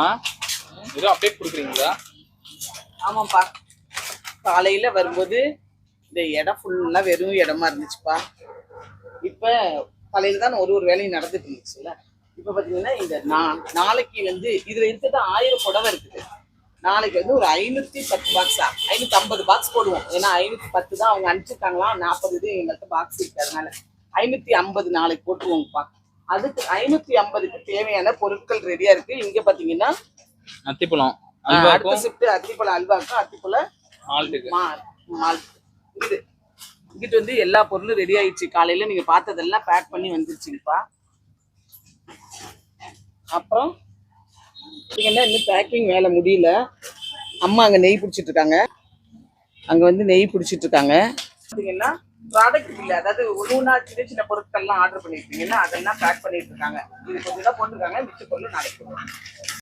ஆ? ஏதோ அப்டேட் கொடுக்குறீங்களா? ஆமாப்பா. காலையில வரும்போது இந்த இடம் ஃபுல்லா வெறும் இடமா இருந்துச்சுப்பா. இப்போ காலையில் தான் ஒரு ஒரு வேலையும் நடந்துட்டு இருந்துச்சுல்ல. இப்போ பாத்தீங்கன்னா இந்த நா- நாளைக்கு வந்து இதுல இருக்கிறது ஆயிரம் புடவை இருக்குது. நாளைக்கு வந்து ஒரு ஐநூத்தி பத்து பாக்ஸா ஐநூத்தி ஐம்பது பாக்ஸ் போடுவோம். ஏன்னா ஐநூத்தி பத்து தான் அவங்க அனுப்பிச்சிருக்காங்களாம். நாற்பது இது எங்கள்கிட்ட பாக்ஸ் இருக்கு அதனால. ஐம்பது நாளைக்கு போட்டுருவோங்கப்பா. அதுக்கு ஐநூத்தி ஐம்பதுக்கு தேவையான பொருட்கள் ரெடியா இருக்கு. இங்க பாத்தீங்கன்னா அத்திப்பழம் அடுத்த ஷிஃப்ட் அத்திப்பழம் அல்வாக்கும் அத்திப்பழம் இது இங்கிட்டு வந்து எல்லா பொருளும் ரெடி ஆயிடுச்சு. காலையில நீங்க பார்த்ததெல்லாம் பேக் பண்ணி வந்துருச்சுங்கப்பா. அப்புறம் இன்னும் பேக்கிங் வேலை முடியல. அம்மா அங்க நெய் பிடிச்சிட்டு இருக்காங்க. அங்க வந்து நெய் பிடிச்சிட்டு இருக்காங்க. பார்த்தீங்கன்னா ப்ராடக்ட் இல்லை. அதாவது ஒவ்வொன்றா சின்ன சின்ன பொருட்கள்லாம் ஆர்டர் பண்ணிருக்கீங்கன்னா அதெல்லாம் பேக் பண்ணிட்டு இருக்காங்க. இது கொஞ்சம் தான் போட்டிருக்காங்க. மிச்ச பொருள் நாளைக்கு